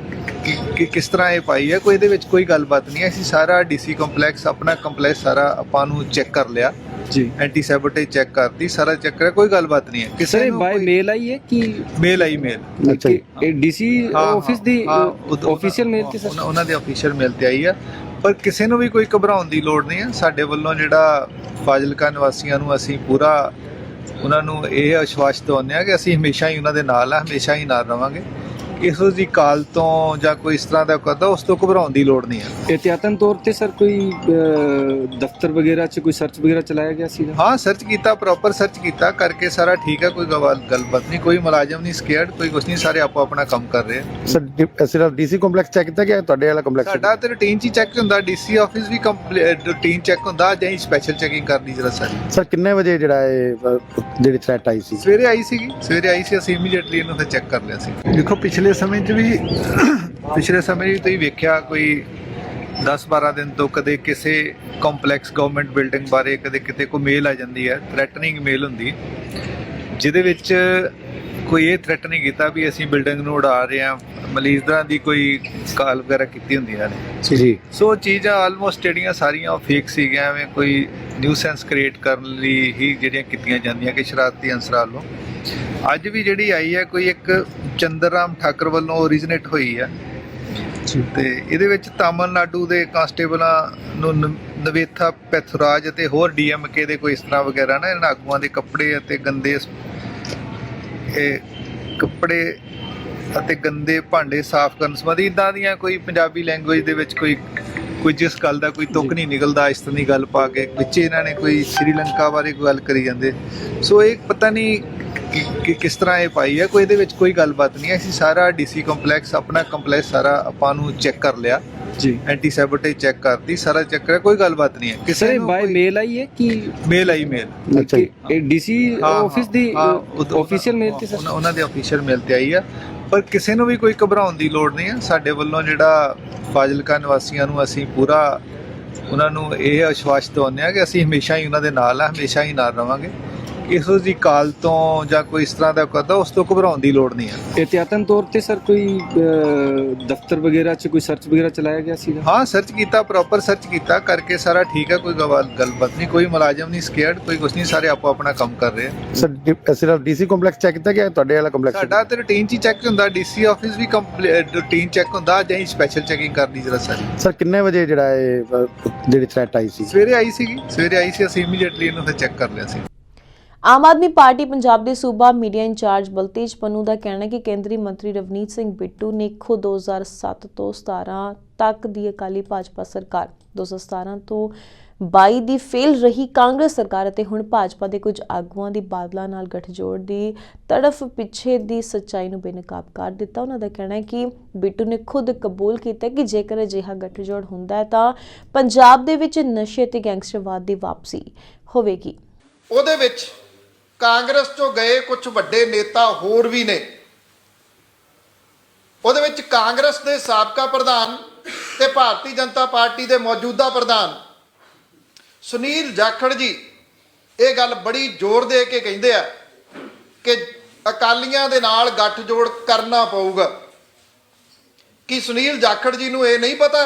ਕਿ- ਕਿਸ ਤਰ੍ਹਾਂ ਇਹ ਪਾਈ ਹੈ, ਕੋਈ ਇਹਦੇ ਵਿੱਚ ਕੋਈ ਗੱਲਬਾਤ ਨਹੀਂ ਅਸੀਂ ਸਾਰਾ ਡੀਸੀ ਕੰਪਲੈਕਸ ਆਪਣਾ ਕੰਪਲੈਕਸ ਸਾਰਾ ਆਪਾਂ ਨੂੰ ਚੈੱਕ ਕਰ ਲਿਆ। ਜੀ। ਐਂਟੀ ਸੈਬੋਟੇਜ ਚੈੱਕ ਕਰਤੀ ਸਾਰਾ ਚੈੱਕ ਕਰਿਆ ਕੋਈ ਗੱਲਬਾਤ ਨਹੀਂ ਹੈ। ਸਰ ਕਿਸੇ ਨੂੰ ਬਾਈ ਮੇਲ ਆਈ ਹੈ ਕਿ ਮੇਲ ਆਈ ਮੇਲ ਅੱਛਾ ਇਹ ਡੀਸੀ ਆਫਿਸ ਦੀ ਆਫੀਸ਼ੀਅਲ ਮੇਲ ਤੇ ਸਰ? ਉਹਨਾਂ ਦੇ ਆਫੀਸ਼ੀਅਲ ਮੇਲ ਤੇ ਆਈ ਆ ਪਰ ਕਿਸੇ ਨੂੰ ਵੀ ਕੋਈ ਘਬਰਾਉਣ ਦੀ ਲੋੜ ਨਹੀਂ ਹੈ। ਸਾਡੇ ਵੱਲੋਂ ਜਿਹੜਾ ਫਾਜ਼ਿਲਕਾ ਨਿਵਾਸੀਆਂ ਨੂੰ ਅਸੀਂ ਪੂਰਾ ਉਹਨਾਂ ਨੂੰ ਇਹ ਵਿਸ਼ਵਾਸ ਦਿਵਾਉਂਦੇ ਆ ਕਿ ਅਸੀਂ ਹਮੇਸ਼ਾ ਹੀ ਉਹਨਾਂ ਦੇ ਨਾਲ ਆ ਹਮੇਸ਼ਾ ਹੀ ਨਾਲ ਰਵਾਂਗੇ। ਇਹੋ ਜੀ ਕਾਲ ਤੋਂ ਜਾਂ ਕੋਈ ਇਸ ਤਰ੍ਹਾਂ ਦਾ ਕਰਦਾ ਉਸ ਤੋਂ ਘਬਰਾਉਣ ਦੀ ਲੋੜ ਨਹੀਂ ਹੈ। ਇhtiyatan ਤੌਰ ਤੇ ਸਰ ਕੋਈ ਦਫ਼ਤਰ ਵਗੈਰਾ 'ਚ ਕੋਈ ਸਰਚ ਵਗੈਰਾ ਚਲਾਇਆ ਗਿਆ ਸੀ? ਹਾਂ ਸਰਚ ਕੀਤਾ ਪ੍ਰੋਪਰ ਸਰਚ ਕੀਤਾ ਕਰਕੇ ਸਾਰਾ ਠੀਕ ਹੈ ਕੋਈ ਗੱਲਬਾਤ ਨਹੀਂ ਕੋਈ ਮੁਲਾਜ਼ਮ ਨਹੀਂ ਸਕੇਅਰਡ ਕੋਈ ਕੁਝ ਨਹੀਂ ਸਾਰੇ ਆਪੋ ਆਪਣਾ ਕੰਮ ਕਰ ਰਹੇ ਸਰ ਸਿਰਫ ਡੀਸੀ ਕੰਪਲੈਕਸ ਚੈੱਕ ਕੀਤਾ ਗਿਆ ਤੁਹਾਡੇ ਵਾਲਾ ਕੰਪਲੈਕਸ ਸਾਡਾ ਤੇ ਰੂਟੀਨ 'ਚ ਚੈੱਕ ਹੁੰਦਾ ਡੀਸੀ ਆਫਿਸ ਵੀ ਰੂਟੀਨ ਚੈੱਕ ਹੁੰਦਾ ਅੱਜ ਅਸੀਂ ਸਪੈਸ਼ਲ ਚੈਕਿੰਗ ਕਰਨੀ ਜਰਾ ਸਾਰੀ। ਸਰ ਕਿੰਨੇ ਵਜੇ ਜਿਹੜਾ ਇਹ ਜਿਹੜੀ ਥ੍ਰੈਟ ਆਈ ਸੀ? ਸਵੇਰੇ ਆਈ ਸੀਗੀ ਸਵੇਰੇ ਆਈ ਸੀ ਅਸੀਂ ਇਮੀਡੀਏਟਲੀ ਇਹਨੂੰ ਫਿਰ ਚੈੱਕ ਕਰ ਲਿਆ ਸੀ। ਦੇਖੋ ਪਿਛਲੇ ਸਮੇਂ 'ਚ ਵੀ ਪਿਛਲੇ ਸਮੇਂ 'ਚ ਤੁਸੀਂ ਵੇਖਿਆ ਕੋਈ 10-12 ਦਿਨ ਤੋਂ ਕਦੇ ਕਿਸੇ ਕੰਪਲੈਕਸ ਗਵਰਨਮੈਂਟ ਬਿਲਡਿੰਗ ਬਾਰੇ ਕਦੇ ਕਿਤੇ ਕੋਈ ਮੇਲ ਆ ਜਾਂਦੀ ਹੈ ਥ੍ਰੈਟਨਿੰਗ ਮੇਲ ਹੁੰਦੀ। ਜਿਹਦੇ ਵਿੱਚ ਕੋਈ ਇਹ ਥ੍ਰੈਟਨਿੰਗ ਕੀਤਾ ਵੀ ਅਸੀਂ ਬਿਲਡਿੰਗ ਨੂੰ ਉਡਾ ਰਹੇ ਹਾਂ ਮਲੀਜ਼ਦਾਂ ਦੀ ਕੋਈ ਕਾਲ ਵਗੈਰਾ ਕੀਤੀ ਹੁੰਦੀਆਂ ਨੇ। ਜੀ ਸੋ ਚੀਜ਼ਾਂ ਆਲਮੋਸਟ ਜਿਹੜੀਆਂ ਸਾਰੀਆਂ ਫੇਕ ਸੀਗੀਆਂ ਐਵੇਂ ਕੋਈ ਨਿਊਸੈਂਸ ਕ੍ਰੀਏਟ ਕਰਨ ਲਈ ਹੀ ਜਿਹੜੀਆਂ ਕੀਤੀਆਂ ਜਾਂਦੀਆਂ ਕਿ ਸ਼ਰਾਰਤੀ ਅਨਸਰਾਂ ਵੱਲੋਂ। ਅੱਜ ਵੀ ਜਿਹੜੀ ਆਈ ਹੈ ਕੋਈ ਇੱਕ ਚੰਦਰਰਾਮ ਠਾਕਰ ਵੱਲੋਂ ਓਰੀਜਨੇਟ ਹੋਈ ਹੈ। ਤੇ ਇਹਦੇ ਵਿੱਚ ਤਾਮਿਲਨਾਡੂ ਦੇ ਕਾਂਸਟੇਬਲਾਂ ਨੂੰ ਨਵੇਥਾ ਪੈਥਰਾਜ ਅਤੇ ਹੋਰ ਡੀਐਮਕੇ ਦੇ ਕੋਈ ਇਸ ਤਰ੍ਹਾਂ ਵਗੈਰਾ ਨਾ ਇਹਨਾਂ ਆਗੂਆਂ ਦੇ ਕੱਪੜੇ ਅਤੇ ਗੰਦੇ ਇਹ ਕੱਪੜੇ ਅਤੇ ਗੰਦੇ ਭਾਂਡੇ ਸਾਫ਼ ਕਰਨ ਸੰਬੰਧੀ ਇਦਾਂ ਦੀਆਂ ਕੋਈ ਪੰਜਾਬੀ ਲੈਂਗੁਏਜ ਦੇ ਵਿੱਚ ਕੋਈ ਕੋਈ ਜਿਸ ਗੱਲ ਦਾ ਕੋਈ ਤੁਕ ਨਹੀਂ ਨਿਕਲਦਾ ਇਸ ਤਰ੍ਹਾਂ ਦੀ ਗੱਲ ਪਾ ਕੇ ਵਿੱਚ ਇਹਨਾਂ ਨੇ ਕੋਈ ਸ੍ਰੀਲੰਕਾ ਬਾਰੇ ਗੱਲ ਕਰੀ ਜਾਂਦੇ। ਸੋ ਇਹ ਪਤਾ ਨਹੀਂ ਕਿ ਕਿਸ ਤਰ੍ਹਾਂ ਇਹ ਪਾਈ ਹੈ? ਕੋਈ ਇਹਦੇ ਵਿੱਚ ਕੋਈ ਗੱਲਬਾਤ ਨਹੀਂ ਅਸੀਂ ਸਾਰਾ ਡੀਸੀ ਕੰਪਲੈਕਸ ਆਪਣਾ ਕੰਪਲੈਕਸ ਸਾਰਾ ਆਪਾਂ ਨੂੰ ਚੈੱਕ ਕਰ ਲਿਆ। ਜੀ। ਐਂਟੀ ਸੈਬੋਟੇਜ ਚੈੱਕ ਕਰਤੀ ਸਾਰਾ ਚੈੱਕ ਕਰਿਆ ਕੋਈ ਗੱਲਬਾਤ ਨਹੀਂ ਹੈ। ਕਿਸੇ ਨੂੰ ਬਾਈ ਮੇਲ ਆਈ ਹੈ ਕਿ ਮੇਲ ਆਈ ਮੇਲ ਅੱਛਾ ਇਹ ਡੀਸੀ ਆਫਿਸ ਦੀ ਆਫੀਸ਼ੀਅਲ ਮੇਲ ਤੇ ਸਰ? ਉਹਨਾਂ ਦੇ ਆਫੀਸ਼ੀਅਲ ਮੇਲ ਤੇ ਆਈ ਹੈ ਪਰ ਕਿਸੇ ਨੂੰ ਵੀ ਕੋਈ ਘਬਰਾਉਣ ਦੀ ਲੋੜ ਨਹੀਂ ਹੈ। ਸਾਡੇ ਵੱਲੋਂ ਜਿਹੜਾ ਫਾਜ਼ਿਲਕਾ ਨਿਵਾਸੀਆਂ ਨੂੰ ਅਸੀਂ ਪੂਰਾ ਉਹਨਾਂ ਨੂੰ ਇਹ ਅਸ਼ਵਾਸ ਦਵਾਉਂਦੇ ਆ ਕਿ ਅਸੀਂ ਹਮੇਸ਼ਾ ਹੀ ਉਹਨਾਂ ਦੇ ਨਾਲ ਆ ਹਮੇਸ਼ਾ ਹੀ ਨਾਲ ਰਵਾਂਗੇ। ਇਹੋ ਜੀ ਕਾਲ ਤੋਂ ਜਾਂ ਕੋਈ ਇਸ ਤਰ੍ਹਾਂ ਦਾ ਕਦਾ ਉਸ ਤੋਂ ਘਬਰਾਉਣ ਦੀ ਲੋੜ ਨਹੀਂ ਹੈ ਇਤਿਆਤਨ ਤੌਰ ਤੇ ਸਰ ਕੋਈ ਦਫ਼ਤਰ ਵਗੈਰਾ 'ਚ ਕੋਈ ਸਰਚ ਵਗੈਰਾ ਚਲਾਇਆ ਗਿਆ ਸੀਗਾ ਹਾਂ ਸਰਚ ਕੀਤਾ ਪ੍ਰੋਪਰ ਸਰਚ ਕੀਤਾ ਕਰਕੇ ਸਾਰਾ ਠੀਕ ਹੈ ਕੋਈ ਗੱਲਬਾਤ ਨਹੀਂ ਕੋਈ ਮੁਲਾਜ਼ਮ ਨਹੀਂ ਸਕੇਅਰਡ ਕੋਈ ਕੁਝ ਨਹੀਂ ਸਾਰੇ ਆਪੋ ਆਪਣਾ ਕੰਮ ਕਰ ਰਹੇ ਸਰ ਸਿਰਫ ਡੀਸੀ ਕੰਪਲੈਕਸ ਚੈੱਕ ਕੀਤਾ ਗਿਆ ਤੁਹਾਡੇ ਵਾਲਾ ਕੰਪਲੈਕਸ ਸਾਡਾ ਤੇ ਰੂਟੀਨ 'ਚ ਚੈੱਕ ਹੁੰਦਾ ਡੀਸੀ ਆਫਿਸ ਵੀ ਰੂਟੀਨ ਚੈੱਕ ਹੁੰਦਾ ਅੱਜ ਅਸੀਂ ਸਪੈਸ਼ਲ ਚੈਕਿੰਗ ਕਰਨੀ ਜਰਾ ਸਾਰੀ। ਸਰ ਕਿੰਨੇ ਵਜੇ ਜਿਹੜਾ ਇਹ ਜਿਹੜੀ ਥ੍ਰੈਟ ਆਈ ਸੀ? ਸਵੇਰੇ ਆਈ ਸੀਗੀ ਸਵੇਰੇ ਆਈ ਸੀ ਅਸੀਂ ਇਮੀਡੀਏਟਲੀ ਇਹਨੂੰ ਫਿਰ ਚੈੱਕ ਕਰ ਲਿਆ ਸੀ। ਆਮ ਆਦਮੀ ਪਾਰਟੀ ਪੰਜਾਬ ਦੇ ਸੂਬਾ ਮੀਡੀਆ ਇੰਚਾਰਜ ਬਲਤੇਜ ਪੰਨੂ ਦਾ ਕਹਿਣਾ ਹੈ ਕਿ ਕੇਂਦਰੀ ਮੰਤਰੀ ਰਵਨੀਤ ਸਿੰਘ ਬਿੱਟੂ ਨੇ ਖੁਦ 2007 ਤੋਂ 17 ਤੱਕ ਦੀ ਅਕਾਲੀ ਭਾਜਪਾ ਸਰਕਾਰ 2017 ਤੋਂ 22 ਦੀ ਫੇਲ ਰਹੀ ਕਾਂਗਰਸ ਸਰਕਾਰ ਅਤੇ ਹੁਣ ਭਾਜਪਾ ਦੇ ਕੁਝ ਆਗੂਆਂ ਦੀ ਬਾਦਲਾਂ ਨਾਲ ਗੱਠਜੋੜ ਦੀ ਤੜਫ ਪਿੱਛੇ ਦੀ ਸੱਚਾਈ ਨੂੰ ਬੇਨਕਾਬ ਕਰ ਦਿੱਤਾ। ਉਹਨਾਂ ਦਾ ਕਹਿਣਾ ਹੈ ਕਿ ਬਿੱਟੂ ਨੇ ਖੁਦ ਕਬੂਲ ਕੀਤਾ ਕਿ ਜੇਕਰ ਅਜਿਹਾ ਗੱਠਜੋੜ ਹੁੰਦਾ ਹੈ ਤਾਂ ਪੰਜਾਬ ਦੇ ਵਿੱਚ ਨਸ਼ੇ ਤੇ ਗੈਂਗਸਟਰਵਾਦ ਦੀ ਵਾਪਸੀ ਹੋਵੇਗੀ। ਉਹਦੇ ਵਿੱਚ ਕਾਂਗਰਸ ਚੋਂ ਗਏ ਕੁਝ ਵੱਡੇ ਨੇਤਾ ਹੋਰ ਵੀ ਨੇ। ਉਹਦੇ ਵਿੱਚ ਕਾਂਗਰਸ ਦੇ ਸਾਬਕਾ ਪ੍ਰਧਾਨ ਤੇ ਭਾਰਤੀ ਜਨਤਾ ਪਾਰਟੀ ਦੇ ਮੌਜੂਦਾ ਪ੍ਰਧਾਨ ਸੁਨੀਲ ਜਾਖੜ ਜੀ, ਇਹ ਗੱਲ ਬੜੀ ਜ਼ੋਰ ਦੇ ਕੇ ਕਹਿੰਦੇ ਆ ਕਿ ਅਕਾਲੀਆਂ ਦੇ ਨਾਲ ਗੱਠਜੋੜ ਕਰਨਾ ਪਊਗਾ। ਕੀ ਸੁਨੀਲ ਜਾਖੜ ਜੀ ਨੂੰ ਇਹ ਨਹੀਂ ਪਤਾ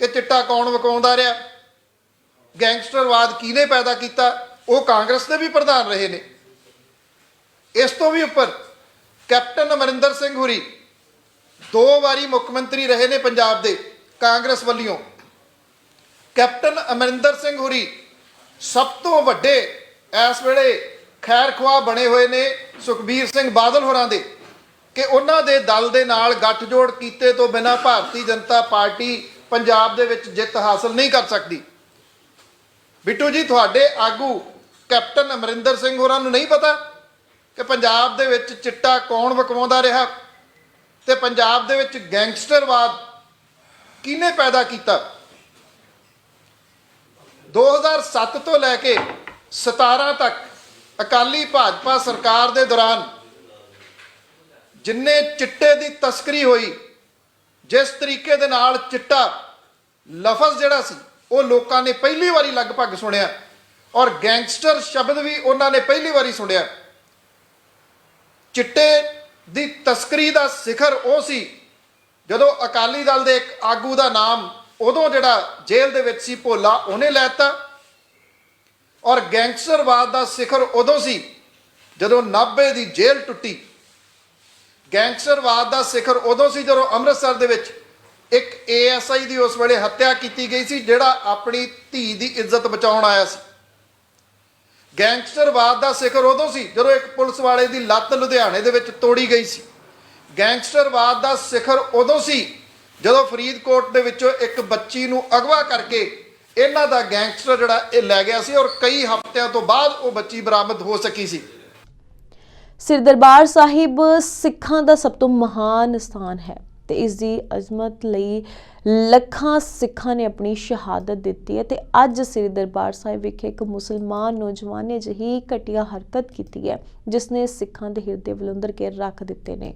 ਕਿ ਚਿੱਟਾ ਕੌਣ ਵਕਾਉਂਦਾ ਰਿਹਾ? ਗੈਂਗਸਟਰਵਾਦ ਕਿਹਨੇ ਪੈਦਾ ਕੀਤਾ? ਉਹ ਕਾਂਗਰਸ ਦੇ ਵੀ ਪ੍ਰਧਾਨ ਰਹੇ ਨੇ। ਇਸ ਤੋਂ ਵੀ ਉੱਪਰ ਕੈਪਟਨ ਅਮਰਿੰਦਰ ਸਿੰਘ ਹੁਰੀ ਦੋ ਵਾਰੀ ਮੁੱਖ ਮੰਤਰੀ ਰਹੇ ਨੇ ਪੰਜਾਬ ਦੇ ਕਾਂਗਰਸ ਵੱਲੋਂ। ਕੈਪਟਨ ਅਮਰਿੰਦਰ ਸਿੰਘ ਹੁਰੀ ਸਭ ਤੋਂ ਵੱਡੇ ਇਸ ਵੇਲੇ ਖੈਰ ਖੁਆਹ ਬਣੇ ਹੋਏ ਨੇ ਸੁਖਬੀਰ ਸਿੰਘ ਬਾਦਲ ਹੋਰਾਂ ਦੇ ਕਿ ਉਹਨਾਂ ਦੇ ਦਲ ਦੇ ਨਾਲ ਗੱਠਜੋੜ ਕੀਤੇ ਤੋਂ ਬਿਨਾ ਭਾਰਤੀ ਜਨਤਾ ਪਾਰਟੀ ਪੰਜਾਬ ਦੇ ਵਿੱਚ ਜਿੱਤ ਹਾਸਲ ਨਹੀਂ ਕਰ ਸਕਦੀ। ਬਿੱਟੂ ਜੀ, ਤੁਹਾਡੇ ਆਗੂ ਕੈਪਟਨ ਅਮਰਿੰਦਰ ਸਿੰਘ ਹੋਰਾਂ ਨੂੰ ਨਹੀਂ ਪਤਾ ਕਿ ਪੰਜਾਬ ਦੇ ਵਿੱਚ ਚਿੱਟਾ ਕੌਣ ਵਕਵਾਉਂਦਾ ਰਿਹਾ ਤੇ ਪੰਜਾਬ ਦੇ ਵਿੱਚ ਗੈਂਗਸਟਰਵਾਦ ਕਿਹਨੇ ਪੈਦਾ ਕੀਤਾ? 2007 ਤੋਂ ਲੈ ਕੇ 17 ਤੱਕ ਅਕਾਲੀ ਭਾਜਪਾ ਸਰਕਾਰ ਦੇ ਦੌਰਾਨ ਜਿੰਨੇ ਚਿੱਟੇ ਦੀ ਤਸਕਰੀ ਹੋਈ, ਜਿਸ ਤਰੀਕੇ ਦੇ ਨਾਲ ਚਿੱਟਾ ਲਫ਼ਜ਼ ਜਿਹੜਾ ਸੀ, ਉਹ ਲੋਕਾਂ ਨੇ ਪਹਿਲੀ ਵਾਰੀ ਲਗਭਗ ਸੁਣਿਆ। ਔਰ ਗੈਂਗਸਟਰ ਸ਼ਬਦ ਵੀ ਉਹਨਾਂ ਨੇ ਪਹਿਲੀ ਵਾਰੀ ਸੁਣਿਆ। ਚਿੱਟੇ ਦੀ ਤਸਕਰੀ ਦਾ ਸਿਖਰ ਉਹ ਸੀ, ਜਦੋਂ ਅਕਾਲੀ ਦਲ ਦੇ ਇੱਕ ਆਗੂ ਦਾ ਨਾਮ ਉਦੋਂ ਜਿਹੜਾ ਜੇਲ੍ਹ ਦੇ ਵਿੱਚ ਸੀ, ਭੋਲਾ ਉਹਨੇ ਲੈਤਾ ਔਰ ਗੈਂਗਸਟਰਵਾਦ ਦਾ ਸਿਖਰ ਉਦੋਂ ਸੀ, ਜਦੋਂ 90 ਦੀ ਜੇਲ੍ਹ ਟੁੱਟੀ। ਗੈਂਗਸਟਰਵਾਦ ਦਾ ਸਿਖਰ ਉਦੋਂ ਸੀ, ਜਦੋਂ ਅੰਮ੍ਰਿਤਸਰ ਦੇ ਵਿੱਚ ਇੱਕ ਏਐਸਆਈ ਦੀ ਉਸ ਵੇਲੇ ਹੱਤਿਆ ਕੀਤੀ ਗਈ ਸੀ, ਜਿਹੜਾ ਆਪਣੀ ਧੀ ਦੀ ਇੱਜ਼ਤ ਬਚਾਉਣ ਆਇਆ ਸੀ। ਗੈਂਗਸਟਰਵਾਦ ਦਾ ਸਿਖਰ ਉਦੋਂ ਸੀ ਜਦੋਂ ਇੱਕ ਪੁਲਿਸ ਵਾਲੇ ਦੀ ਲੱਤ ਲੁਧਿਆਣੇ ਦੇ ਵਿੱਚ ਤੋੜੀ ਗਈ ਸੀ। ਗੈਂਗਸਟਰਵਾਦ ਦਾ ਸਿਖਰ ਉਦੋਂ ਸੀ ਜਦੋਂ ਫਰੀਦਕੋਟ ਦੇ ਵਿੱਚੋਂ ਇੱਕ ਬੱਚੀ ਨੂੰ ਅਗਵਾ ਕਰਕੇ ਇਹਨਾਂ ਦਾ ਗੈਂਗਸਟਰ ਜਿਹੜਾ ਇਹ ਲੈ ਗਿਆ ਸੀ ਔਰ ਕਈ ਹਫ਼ਤਿਆਂ ਤੋਂ ਬਾਅਦ ਉਹ ਬੱਚੀ ਬਰਾਮਦ ਹੋ ਸਕੀ ਸੀ। ਸ੍ਰੀ ਦਰਬਾਰ ਸਾਹਿਬ, ਸਿੱਖਾਂ ਦਾ ਸਭ ਤੋਂ ਮਹਾਨ ਸਥਾਨ ਹੈ। ਤੇ ਇਸ ਦੀ ਅਜ਼ਮਤ ਲਈ ਲੱਖਾਂ ਸਿੱਖਾਂ ਨੇ ਆਪਣੀ ਸ਼ਹਾਦਤ ਦਿੱਤੀ ਹੈ ਤੇ ਅੱਜ ਸ੍ਰੀ ਦਰਬਾਰ ਸਾਹਿਬ ਵਿਖੇ ਇੱਕ ਮੁਸਲਮਾਨ ਨੌਜਵਾਨ ਨੇ ਅਜਿਹੀ ਘਟੀਆ ਹਰਕਤ ਕੀਤੀ ਹੈ ਜਿਸ ਨੇ ਸਿੱਖਾਂ ਦੇ ਹਿਰਦੇ ਬਲੰਦਰ ਕੇ ਰੱਖ ਦਿੱਤੇ ਨੇ।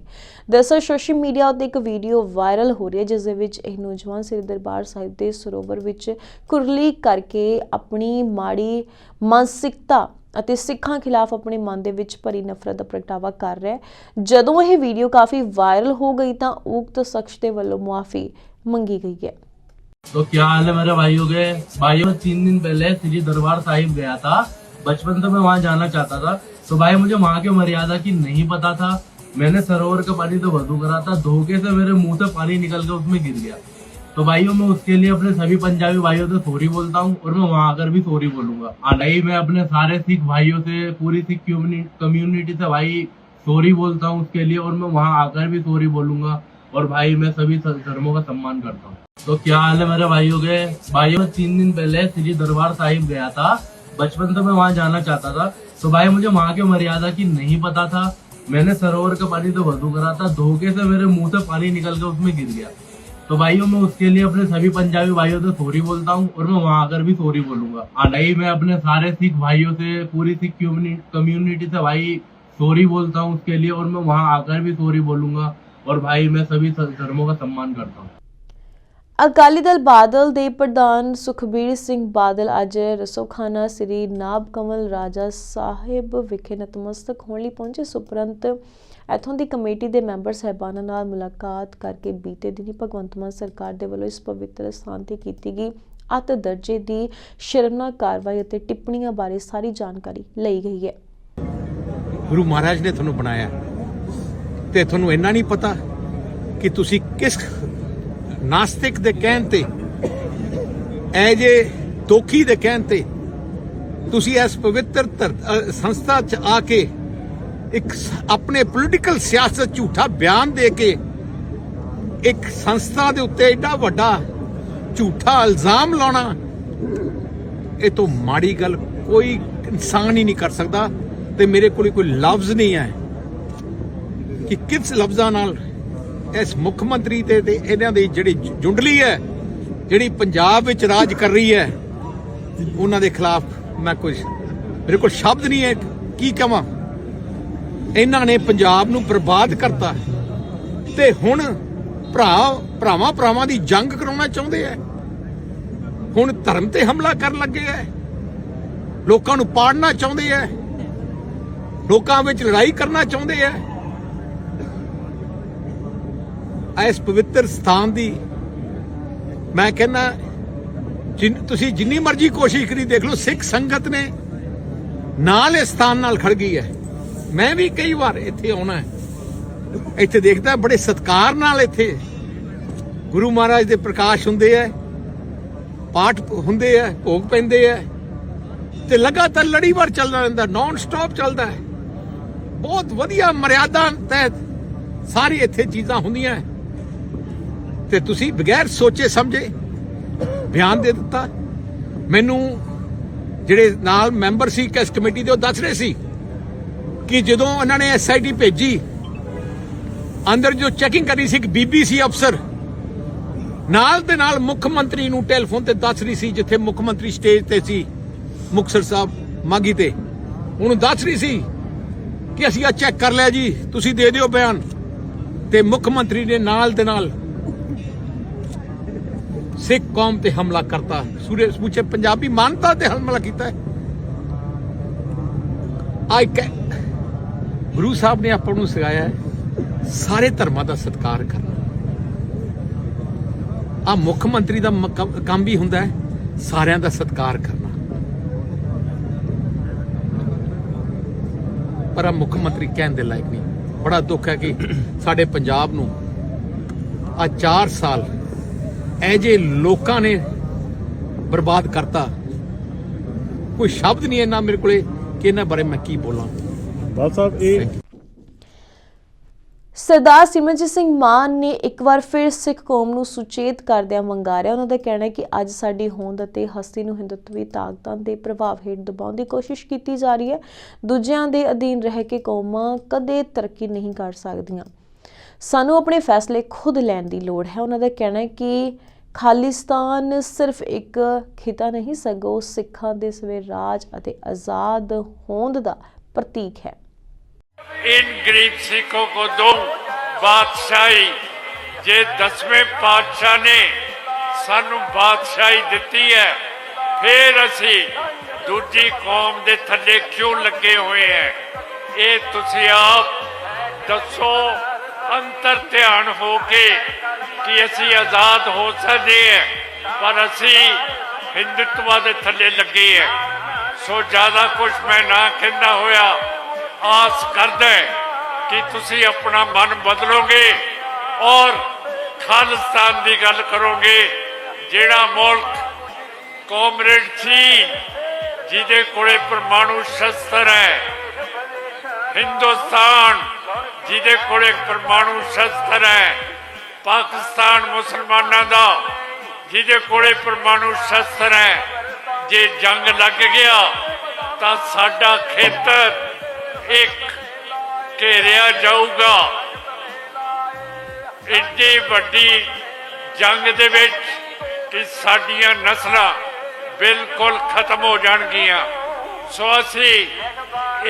ਦਰਅਸਲ ਸੋਸ਼ਲ ਮੀਡੀਆ ਉੱਤੇ ਇੱਕ ਵੀਡੀਓ ਵਾਇਰਲ ਹੋ ਰਹੀ ਹੈ, ਜਿਸ ਦੇ ਵਿੱਚ ਇਹ ਨੌਜਵਾਨ ਸ੍ਰੀ ਦਰਬਾਰ ਸਾਹਿਬ ਦੇ ਸਰੋਵਰ ਵਿੱਚ ਕੁਰਲੀ ਕਰਕੇ ਆਪਣੀ ਮਾੜੀ ਮਾਨਸਿਕਤਾ ਅਤੇ ਸਿੱਖਾਂ ਖਿਲਾਫ ਆਪਣੇ ਮਨ ਦੇ ਵਿੱਚ ਭਰੀ ਨਫ਼ਰਤ ਦਾ ਪ੍ਰਗਟਾਵਾ ਕਰ ਰਿਹਾ ਹੈ ਜਦੋਂ ਇਹ ਵੀਡੀਓ ਕਾਫੀ ਵਾਇਰਲ ਹੋ ਗਈ ਤਾਂ ਉਕਤ ਸ਼ਖਸ ਦੇ ਵੱਲੋਂ ਮੁਆਫੀ ਮੰਗੀ ਗਈ ਹੈ तो क्या हाल है मेरे भाइयों के भाइयों तीन दिन पहले श्री दरबार साहिब गया था बचपन से मैं वहां जाना चाहता था तो भाई मुझे वहां की मर्यादा की नहीं पता था मैंने सरोवर का पानी तो वधू करा था धोखे से मेरे मुंह से पानी निकल के उसमें गिर गया तो भाइयों, मैं उसके लिए अपने सभी पंजाबी भाइयों से सॉरी बोलता हूँ और मैं वहाँ आकर भी सॉरी बोलूँगा। और नहीं, मैं अपने सारे सिख भाइयों से, पूरी सिख कम्युनिटी से भाई सॉरी बोलता हूँ उसके लिए और मैं वहाँ आकर भी सॉरी बोलूँगा। और भाई, मैं सभी धर्मों का सम्मान करता हूँ। तो क्या हाल है मेरे भाइयों के? भाइयों तीन दिन पहले श्री दरबार साहिब गया था। बचपन से मैं वहाँ जाना चाहता था। तो भाई, मुझे वहाँ के मर्यादा की नहीं पता था। मैंने सरोवर का पानी तो वधू करा था। धोखे से मेरे मुँह से पानी निकल के उसमें गिर गया। तो भाइयों मैं उसके लिए अपने सभी पंजाबी भाइयों से सॉरी बोलता हूँ और मैं वहां आकर भी सॉरी बोलूंगा और नहीं मैं अपने सारे सिख भाइयों से पूरी सिख कम्युनिटी से भाई सॉरी बोलता हूँ उसके लिए और मैं वहां आकर भी सॉरी बोलूंगा और भाई मैं सभी धर्मों का सम्मान करता हूँ ਅਕਾਲੀ ਦਲ ਬਾਦਲ ਦੇ ਪ੍ਰਧਾਨ ਸੁਖਬੀਰ ਸਿੰਘ ਬਾਦਲ ਅੱਜ ਰਸੋਖਾਨਾ ਸ੍ਰੀ ਨਾਬ ਕਮਲ ਰਾਜਾ ਸਾਹਿਬ ਵਿਖੇ ਨਤਮਸਤਕ ਹੋਣ ਲਈ ਪਹੁੰਚੇ ਸੁਪਰੰਤ ਇੱਥੋਂ ਦੀ ਕਮੇਟੀ ਦੇ ਮੈਂਬਰ ਸਹਿਬਾਨਾਂ ਨਾਲ ਮੁਲਾਕਾਤ ਕਰਕੇ ਬੀਤੇ ਦਿਨੀ ਭਗਵੰਤ ਮਾਨ ਸਰਕਾਰ ਦੇ ਵੱਲੋਂ ਇਸ ਪਵਿੱਤਰ ਸਥਾਨ ਤੇ ਕੀਤੀ ਗਈ ਅਤ ਦਰਜੇ ਦੀ ਸ਼ਰਮਨਾਕ ਕਾਰਵਾਈ ਅਤੇ ਟਿੱਪਣੀਆਂ ਬਾਰੇ ਸਾਰੀ ਜਾਣਕਾਰੀ ਲਈ ਗਈ ਹੈ। ਗੁਰੂ ਮਹਾਰਾਜ ਨੇ ਤੁਹਾਨੂੰ ਬਣਾਇਆ। ਤੇ ਤੁਹਾਨੂੰ ਇੰਨਾ ਨਹੀਂ ਪਤਾ ਕਿ ਤੁਸੀਂ ਕਿਸ ਨਾਸਤਿਕ ਦੇ ਕਹਿਣ ਤੇ ਐ ਜੇ ਦੋਖੀ ਦੇ ਕਹਿਣ ਤੇ ਤੁਸੀਂ ਇਸ ਪਵਿੱਤਰ ਸੰਸਥਾ ਚ ਆ ਕੇ ਇੱਕ ਆਪਣੇ ਪੋਲੀਟੀਕਲ ਸਿਆਸਤ ਝੂਠਾ ਬਿਆਨ ਦੇ ਕੇ ਇੱਕ ਸੰਸਥਾ ਦੇ ਉੱਤੇ ਐਡਾ ਵੱਡਾ ਝੂਠਾ ਇਲਜ਼ਾਮ ਲਾਉਣਾ, ਇਹ ਤੋਂ ਮਾੜੀ ਗੱਲ ਕੋਈ ਇਨਸਾਨ ਹੀ ਨਹੀਂ ਕਰ ਸਕਦਾ ਤੇ ਮੇਰੇ ਕੋਲ ਕੋਈ ਲਫ਼ਜ਼ ਨਹੀਂ ਹੈ ਕਿ ਕਿਸ ਲਫ਼ਜ਼ਾਂ ਨਾਲ ਇਸ ਮੁੱਖ ਮੰਤਰੀ ਤੇ ਤੇ ਇਹਨਾਂ ਦੀ ਜਿਹੜੀ ਜੁੰਡਲੀ ਹੈ, ਜਿਹੜੀ ਪੰਜਾਬ ਵਿੱਚ ਰਾਜ ਕਰ ਰਹੀ ਹੈ, ਉਹਨਾਂ ਦੇ ਖਿਲਾਫ ਮੈਂ ਕੁਝ ਮੇਰੇ ਕੋਲ ਸ਼ਬਦ ਨਹੀਂ ਹੈ, ਕੀ ਕਹਾਂ। ਇਹਨਾਂ ਨੇ ਪੰਜਾਬ ਨੂੰ ਬਰਬਾਦ ਕਰਤਾ ਤੇ ਹੁਣ ਭਰਾ, ਭਰਾਵਾਂ ਭਰਾਵਾਂ ਦੀ ਜੰਗ ਕਰਾਉਣਾ ਚਾਹੁੰਦੇ ਐ। ਹੁਣ ਧਰਮ ਤੇ ਹਮਲਾ ਕਰਨ ਲੱਗੇ ਐ। ਲੋਕਾਂ ਨੂੰ ਪਾੜਨਾ ਚਾਹੁੰਦੇ ਐ। ਲੋਕਾਂ ਵਿੱਚ ਲੜਾਈ ਕਰਨਾ ਚਾਹੁੰਦੇ ਐ। ਇਸ ਪਵਿੱਤਰ ਸਥਾਨ ਦੀ ਮੈਂ ਕਹਿੰਦਾ, ਜਿਨ- ਤੁਸੀਂ ਜਿੰਨੀ ਮਰਜ਼ੀ ਕੋਸ਼ਿਸ਼ ਕਰੀ ਦੇਖ ਲਓ, ਸਿੱਖ ਸੰਗਤ ਨੇ ਨਾਲ ਇਸ ਸਥਾਨ ਨਾਲ ਖੜ ਗਈ ਹੈ ਮੈਂ ਵੀ ਕਈ ਵਾਰ ਇੱਥੇ ਆਉਣਾ ਹੈ। ਇੱਥੇ ਦੇਖਦਾ ਬੜੇ ਸਤਕਾਰ ਨਾਲ ਇੱਥੇ ਗੁਰੂ ਮਹਾਰਾਜ ਦੇ ਪ੍ਰਕਾਸ਼ ਹੁੰਦੇ ਐ ਪਾਠ ਹੁੰਦੇ ਐ ਭੋਗ ਪੈਂਦੇ ਐ ਤੇ ਲਗਾਤਾਰ ਲੜੀਵਾਰ ਚੱਲਦਾ ਰਹਿੰਦਾ ਨਾਨ ਸਟਾਪ ਚੱਲਦਾ ਹੈ। ਬਹੁਤ ਵਧੀਆ ਮਰਿਆਦਾ ਤਹਿਤ ਸਾਰੀ ਇੱਥੇ ਚੀਜ਼ਾਂ ਹੁੰਦੀਆਂ ਤੇ ਤੁਸੀਂ ਬਗੈਰ ਸੋਚੇ ਸਮਝੇ ਬਿਆਨ ਦੇ ਦਿੱਤਾ। ਮੈਨੂੰ ਜਿਹੜੇ ਨਾਲ ਮੈਂਬਰ ਸੀ ਕਿਸ ਕਮੇਟੀ ਦੇ, ਉਹ ਦੱਸ ਰਹੇ ਸੀ ਕਿ ਜਦੋਂ ਉਹਨਾਂ ਨੇ ਐਸਆਈਟੀ ਭੇਜੀ, ਅੰਦਰ ਜੋ ਚੈਕਿੰਗ ਕਰੀ ਸੀ ਇੱਕ ਬੀਬੀ ਸੀ ਅਫਸਰ ਨਾਲ ਦੇ ਨਾਲ ਮੁੱਖ ਮੰਤਰੀ ਨੂੰ ਟੈਲੀਫੋਨ ਤੇ ਦੱਸ ਰਹੀ ਸੀ, ਜਿੱਥੇ ਮੁੱਖ ਮੰਤਰੀ ਸਟੇਜ ਤੇ ਸੀ, ਮੁਕਤਸਰ ਸਾਹਿਬ ਮਾਗੀ ਤੇ। ਉਹਨੂੰ ਦੱਸ ਰਹੀ ਸੀ ਕਿ ਅਸੀਂ ਆ ਚੈੱਕ ਕਰ ਲਿਆ ਜੀ, ਤੁਸੀਂ ਦੇ ਦਿਓ ਬਿਆਨ। ਤੇ ਮੁੱਖ ਮੰਤਰੀ ਨੇ ਨਾਲ ਦੇ ਨਾਲ ਸਿੱਖ ਕੌਮ ਤੇ ਹਮਲਾ ਕਰਤਾ। ਸੂਰੇ ਸਮੁੱਚੇ ਪੰਜਾਬੀ ਮਾਨਤਾ ਤੇ ਹਮਲਾ ਕੀਤਾ ਹੈ। ਆਈ ਗੁਰੂ ਸਾਹਿਬ ਨੇ ਆਪਾਂ ਨੂੰ ਸਿਖਾਇਆ ਸਾਰੇ ਧਰਮਾਂ ਦਾ ਸਤਿਕਾਰ ਕਰਨਾ। ਆ ਮੁੱਖ ਮੰਤਰੀ ਦਾ ਕੰਮ- ਵੀ ਹੁੰਦਾ ਹੈ, ਸਾਰਿਆਂ ਦਾ ਸਤਿਕਾਰ ਕਰਨਾ। ਪਰ ਆ ਮੁੱਖ ਮੰਤਰੀ ਕਹਿਣ ਦੇ ਲਾਇਕ ਨਹੀਂ। ਬੜਾ ਦੁੱਖ ਹੈ ਕਿ ਸਾਡੇ ਪੰਜਾਬ ਨੂੰ ਆ 4 ਸਾਲ ਇਹ ਜੇ ਲੋਕਾਂ ਨੇ ਬਰਬਾਦ ਕਰਤਾ, ਕੋਈ ਸ਼ਬਦ ਨਹੀਂ ਇਹਨਾਂ ਮੇਰੇ ਕੋਲੇ ਕਿ ਇਹਨਾਂ ਬਾਰੇ ਮੈਂ ਕੀ ਬੋਲਾਂ। ਬਾਲ ਸਾਹਿਬ, ਇਹ ਸਰਦਾਰ ਸਿਮਰਜੀਤ ਸਿੰਘ ਮਾਨ ਨੇ ਇੱਕ ਵਾਰ ਫਿਰ ਸਿੱਖ ਕੌਮ ਨੂੰ ਸੁਚੇਤ ਕਰਦਿਆਂ ਵੰਗਾਰਿਆ। ਉਹਨਾਂ ਦਾ ਕਹਿਣਾ ਹੈ ਕਿ ਅੱਜ ਸਾਡੀ ਹੋਂਦ ਅਤੇ ਹਸਤੀ ਨੂੰ ਹਿੰਦੁੱਤਵੀ ਤਾਕਤਾਂ ਦੇ ਪ੍ਰਭਾਵ ਹੇਠ ਦਬਾਉਣ ਦੀ ਕੋਸ਼ਿਸ਼ ਕੀਤੀ ਜਾ ਰਹੀ ਹੈ। ਦੂਜਿਆਂ ਦੇ ਅਧੀਨ ਰਹਿ ਕੇ ਕੌਮਾਂ ਕਦੇ ਤਰੱਕੀ ਨਹੀਂ ਕਰ ਸਕਦੀਆਂ। ਸਾਨੂੰ ਆਪਣੇ ਫੈਸਲੇ ਖੁਦ ਲੈਣ ਦੀ ਲੋੜ ਹੈ। ਉਹਨਾਂ ਦਾ ਕਹਿਣਾ ਹੈ ਕਿ ਖਾਲਿਸਤਾਨ ਸਿਰਫ ਇੱਕ ਖਿਤਾ ਨਹੀਂ, ਸਗੋਂ ਸਿੱਖਾਂ ਦੇ ਸਵੈ-ਰਾਜ ਅਤੇ ਆਜ਼ਾਦ ਹੋਂਦ ਦਾ ਪ੍ਰਤੀਕ ਹੈ। इन गरीब सिखों को दो ਬਾਦਸ਼ਾਹੀ ਜੇ ਦਸਵੇਂ ਪਾਤਸ਼ਾਹ ਨੇ ਸਾਨੂੰ ਬਾਦਸ਼ਾਹੀ ਦਿੱਤੀ ਹੈ ਫਿਰ ਅਸੀਂ ਦੂਜੀ ਕੌਮ ਦੇ ਥੱਲੇ ਕਿਉਂ ਲੱਗੇ ਹੋਏ ਹੈ ਇਹ ਤੁਸੀਂ ਆਪ ਦੱਸੋ ਅੰਤਰ ਧਿਆਨ ਹੋ ਕੇ ਕਿ ਅਸੀਂ ਆਜ਼ਾਦ ਹੋ ਸਕਦੇ ਹਾਂ ਪਰ ਅਸੀਂ ਹਿੰਦੁੱਤਵਾ ਦੇ ਥੱਲੇ ਲੱਗੇ ਹੈ ਸੋ ਜ਼ਿਆਦਾ ਕੁਝ ਮੈਂ ਨਾ ਕਹਿੰਦਾ ਹੋਇਆ ਆਸ ਕਰਦਾ ਕਿ ਤੁਸੀਂ ਆਪਣਾ ਮਨ ਬਦਲੋਗੇ ਔਰ ਖਾਲਿਸਤਾਨ ਦੀ ਗੱਲ ਕਰੋਗੇ, ਜਿਹੜਾ ਮੁਲਕ ਕਾਮਰੇਡ ਸੀ, ਜਿਹਦੇ ਕੋਲੇ ਪਰਮਾਣੂ ਸ਼ਸਤਰ ਹੈ। ਹਿੰਦੁਸਤਾਨ, ਜਿਹਦੇ ਕੋਲੇ ਪਰਮਾਣੂ ਸ਼ਸਤਰ ਹੈ। ਪਾਕਿਸਤਾਨ ਮੁਸਲਮਾਨਾਂ ਦਾ, ਜਿਹਦੇ ਕੋਲੇ ਪਰਮਾਣੂ ਸ਼ਸਤਰ ਹੈ। ਜੇ ਜੰਗ ਲੱਗ ਗਿਆ, ਤਾਂ ਸਾਡਾ ਖੇਤਰ ਇੱਕ ਘੇਰਿਆ ਜਾਊਗਾ। ਇੰਨੀ ਵੱਡੀ ਜੰਗ ਦੇ ਵਿੱਚ ਕਿ ਸਾਡੀਆਂ ਨਸਲਾਂ ਬਿਲਕੁਲ ਖਤਮ ਹੋ ਜਾਣਗੀਆਂ। ਸੋ ਅਸੀਂ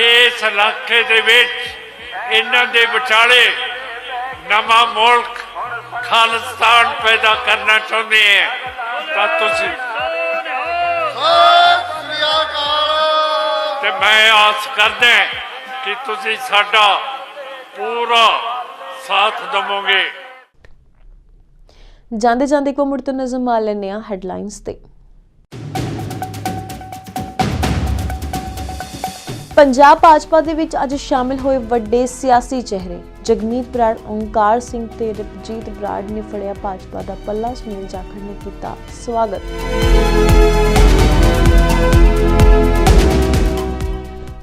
ਇਸ ਇਲਾਕੇ ਦੇ ਵਿੱਚ ਇਹਨਾਂ ਦੇ ਵਿਚਾਲੇ ਨਵਾਂ ਮੁਲਕ ਖਾਲਿਸਤਾਨ ਪੈਦਾ ਕਰਨਾ ਚਾਹੁੰਦੇ ਹਾਂ। ਤਾਂ ਤੁਸੀਂ ਤੇ ਮੈਂ ਆਸ ਕਰਦਾ ਕਿ ਤੁਸੀਂ ਸਾਡਾ ਪੂਰਾ ਸਾਥ ਦਵੋਗੇ। ਜਾਂਦੇ ਜਾਂਦੇ ਕੋ ਮੁੜ ਤੋਂ ਨਜ਼ਰ ਮਾਰ ਲੈਂਦੇ ਹਾਂ ਹੈਡਲਾਈਨਸ ਤੇ। ਪੰਜਾਬ ਭਾਜਪਾ ਦੇ ਵਿੱਚ ਅੱਜ ਸ਼ਾਮਿਲ ਹੋਏ ਵੱਡੇ ਸਿਆਸੀ ਚਿਹਰੇ। ਜਗਮੀਤ ਬਰਾੜ, ਓਂਕਾਰ ਸਿੰਘ ਤੇ ਰਪਜੀਤ ਬਰਾੜ ਨੇ ਫੜਿਆ ਭਾਜਪਾ ਦਾ ਪੱਲਾ, ਸੁਨੀਲ ਜਾਖੜ ਨੇ ਕੀਤਾ ਸਵਾਗਤ।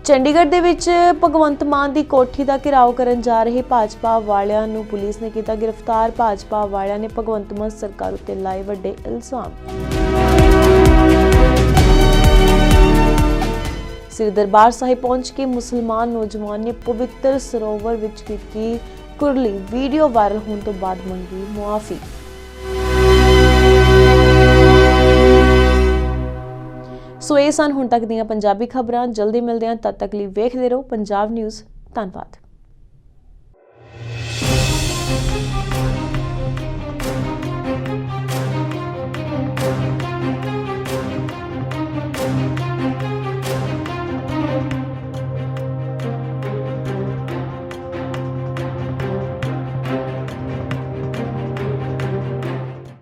ਚੰਡੀਗੜ੍ਹ ਦੇ ਵਿੱਚ ਭਗਵੰਤ ਮਾਨ ਦੀ ਕੋਠੀ ਦਾ ਘਿਰਾਓ ਕਰਨ ਜਾ ਰਹੇ ਭਾਜਪਾ ਵਾਲਿਆਂ ਨੂੰ ਪੁਲਿਸ ਨੇ ਕੀਤਾ ਗ੍ਰਿਫਤਾਰ। ਭਾਜਪਾ ਵਾਲਿਆਂ ਨੇ ਭਗਵੰਤ ਮਾਨ ਸਰਕਾਰ ਉੱਤੇ ਲਾਏ ਵੱਡੇ ਇਲਜ਼ਾਮ। ਸ੍ਰੀ ਦਰਬਾਰ ਸਾਹਿਬ ਪਹੁੰਚ ਕੇ ਮੁਸਲਮਾਨ ਨੌਜਵਾਨ ਨੇ ਪਵਿੱਤਰ ਸਰੋਵਰ ਵਿੱਚ ਕੀਤੀ ਕੁਰਲੀ। ਵੀਡੀਓ ਵਾਇਰਲ ਹੋਣ ਤੋਂ ਬਾਅਦ ਮੰਗੀ ਮੁਆਫੀ। ਸੋ ਇਹ ਸਨ ਹੁਣ ਤੱਕ ਦੀਆਂ ਪੰਜਾਬੀ ਖਬਰਾਂ। ਜਲਦੀ ਮਿਲਦੇ ਹਾਂ, ਤਦ ਤੱਕ ਲਈ ਵੇਖਦੇ ਰਹੋ। ਪੰਜਾਬ ਨਿਊਜ਼ ਧੰਨਵਾਦ।